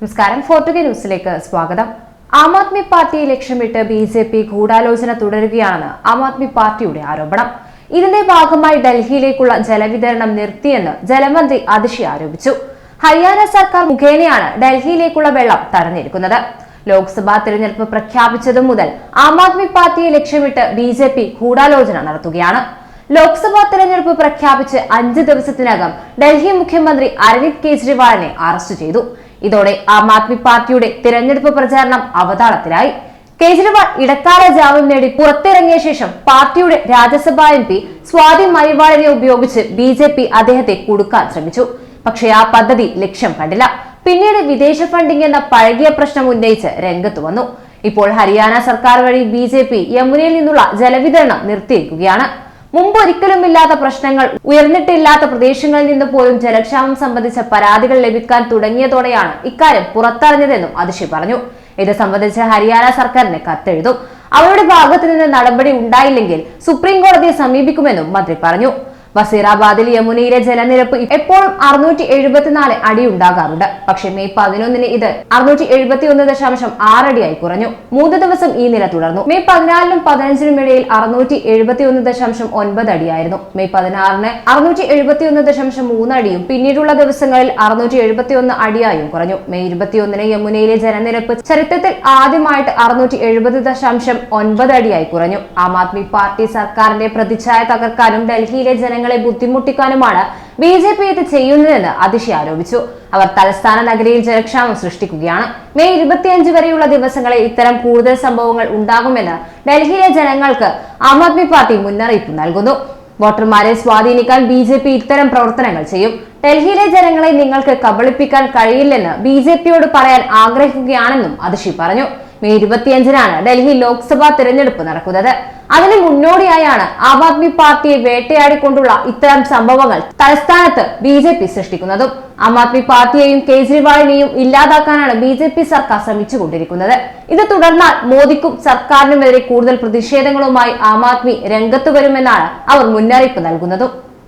നമസ്കാരം. ഫോർട്ടുഗ ന്യൂസിലേക്ക് സ്വാഗതം. ആം ആദ്മി പാർട്ടിയെ ലക്ഷ്യമിട്ട് ബി ജെ പി ഗൂഢാലോചന തുടരുകയാണെന്ന് ആം ആദ്മി പാർട്ടിയുടെ ആരോപണം. ഇതിന്റെ ഭാഗമായി ഡൽഹിയിലേക്കുള്ള ജലവിതരണം നിർത്തിയെന്ന് ജലമന്ത്രി അതിഷി ആരോപിച്ചു. ഹരിയാന സർക്കാർ മുഖേനയാണ് ഡൽഹിയിലേക്കുള്ള വെള്ളം തടഞ്ഞിരിക്കുന്നത്. ലോക്സഭാ തിരഞ്ഞെടുപ്പ് പ്രഖ്യാപിച്ചതു മുതൽ ആം ആദ്മി പാർട്ടിയെ ലക്ഷ്യമിട്ട് ബി ജെ പി ഗൂഢാലോചന നടത്തുകയാണ്. ലോക്സഭാ തെരഞ്ഞെടുപ്പ് പ്രഖ്യാപിച്ച് അഞ്ച് ദിവസത്തിനകം ഡൽഹി മുഖ്യമന്ത്രി അരവിന്ദ് കെജ്രിവാളിനെ അറസ്റ്റ് ചെയ്തു. ഇതോടെ ആം ആദ്മി പാർട്ടിയുടെ തിരഞ്ഞെടുപ്പ് പ്രചാരണം അവതാളത്തിലായി. കേജ്രിവാൾ ഇടക്കാല ജാമ്യം നേടി പുറത്തിറങ്ങിയ ശേഷം പാർട്ടിയുടെ രാജ്യസഭാ എം പി സ്വാതി മൈവാളിനെ ഉപയോഗിച്ച് ബി ജെ പി അദ്ദേഹത്തെ കുടുക്കാൻ ശ്രമിച്ചു. പക്ഷേ ആ പദ്ധതി ലക്ഷ്യം കണ്ടില്ല. പിന്നീട് വിദേശ ഫണ്ടിംഗ് എന്ന പഴകിയ പ്രശ്നം ഉന്നയിച്ച് രംഗത്ത് വന്നു. ഇപ്പോൾ ഹരിയാന സർക്കാർ വഴി ബി യമുനയിൽ നിന്നുള്ള ജലവിതരണം നിർത്തിയിരിക്കുകയാണ്. മുമ്പ് ഒരിക്കലും ഇല്ലാത്ത പ്രശ്നങ്ങൾ ഉയർന്നിട്ടില്ലാത്ത പ്രദേശങ്ങളിൽ നിന്ന് പോലും ജലക്ഷാമം സംബന്ധിച്ച പരാതികൾ ലഭിക്കാൻ തുടങ്ങിയതോടെയാണ് ഇക്കാര്യം പുറത്തറിഞ്ഞതെന്നും അതിഷി പറഞ്ഞു. ഇത് സംബന്ധിച്ച് ഹരിയാന സർക്കാരിന് കത്തെഴുതും. അവരുടെ ഭാഗത്തു നിന്ന് നടപടി ഉണ്ടായില്ലെങ്കിൽ സുപ്രീം കോടതിയെ സമീപിക്കുമെന്നും മന്ത്രി പറഞ്ഞു. വസീറാബാദിൽ യമുനയിലെ ജലനിരപ്പ് എപ്പോഴും അറുന്നൂറ്റി എഴുപത്തിനാല് അടി ഉണ്ടാകാറുണ്ട്. പക്ഷേ മെയ് പതിനൊന്നിന് ഇത് അറുന്നൂറ്റി എഴുപത്തി ഒന്ന് ദശാംശം ആറടിയായി കുറഞ്ഞു. മൂന്ന് ദിവസം ഈ നില തുടർന്നു. മെയ് പതിനാലിനും പതിനഞ്ചിനും ഇടയിൽ അറുന്നൂറ്റി എഴുപത്തി ഒന്ന് ദശാംശം ഒൻപത് അടിയായിരുന്നു. മെയ് പതിനാറിന് അറുന്നൂറ്റി എഴുപത്തി ഒന്ന് ദശാംശം മൂന്ന് അടിയും പിന്നീടുള്ള ദിവസങ്ങളിൽ അറുന്നൂറ്റി എഴുപത്തി ഒന്ന് അടിയായും കുറഞ്ഞു. മെയ് ഇരുപത്തിയൊന്നിന് യമുനയിലെ ജലനിരപ്പ് ചരിത്രത്തിൽ ആദ്യമായിട്ട് അറുന്നൂറ്റി എഴുപത് ദശാംശം ഒൻപത് അടിയായി കുറഞ്ഞു. ആം ആദ്മി പാർട്ടി സർക്കാരിന്റെ പ്രതിച്ഛായ തകർക്കാനും ഡൽഹിയിലെ ജനങ്ങളെ ബുദ്ധിമുട്ടിക്കാനുമാണ് ബി ജെ പി ഇത് ചെയ്യുന്നതെന്ന് അതിഷി ആരോപിച്ചു. അവർ തലസ്ഥാന നഗരിയിൽ ജലക്ഷാമം സൃഷ്ടിക്കുകയാണ്. മെയ് ഇരുപത്തിയഞ്ച് വരെയുള്ള ദിവസങ്ങളിൽ ഇത്തരം കൂടുതൽ സംഭവങ്ങൾ ഉണ്ടാകുമെന്ന് ഡൽഹിയിലെ ജനങ്ങൾക്ക് ആം ആദ്മി പാർട്ടി മുന്നറിയിപ്പ് നൽകുന്നു. വോട്ടർമാരെ സ്വാധീനിക്കാൻ ബി ജെ പി ഇത്തരം പ്രവർത്തനങ്ങൾ ചെയ്യും. ഡൽഹിയിലെ ജനങ്ങളെ നിങ്ങൾക്ക് കബളിപ്പിക്കാൻ കഴിയില്ലെന്ന് ബി ജെ പിയോട് പറയാൻ ആഗ്രഹിക്കുകയാണെന്നും അതിഷി പറഞ്ഞു. മെയ് ഇരുപത്തിയഞ്ചിനാണ് ഡൽഹി ലോക്സഭാ തെരഞ്ഞെടുപ്പ് നടക്കുന്നത്. അതിന് മുന്നോടിയായാണ് ആം ആദ്മി പാർട്ടിയെ വേട്ടയാടിക്കൊണ്ടുള്ള ഇത്തരം സംഭവങ്ങൾ തലസ്ഥാനത്ത് ബി ജെ പി സൃഷ്ടിക്കുന്നതും. ആം ആദ്മി പാർട്ടിയെയും കേജ്രിവാളിനെയും ഇല്ലാതാക്കാനാണ് ബി ജെ പി സർക്കാർ ശ്രമിച്ചുകൊണ്ടിരിക്കുന്നത്. ഇത് തുടർന്നാൽ മോദിക്കും സർക്കാരിനുമെതിരെ കൂടുതൽ പ്രതിഷേധങ്ങളുമായി ആം ആദ്മി രംഗത്ത് വരുമെന്നാണ് അവർ മുന്നറിയിപ്പ് നൽകുന്നതും.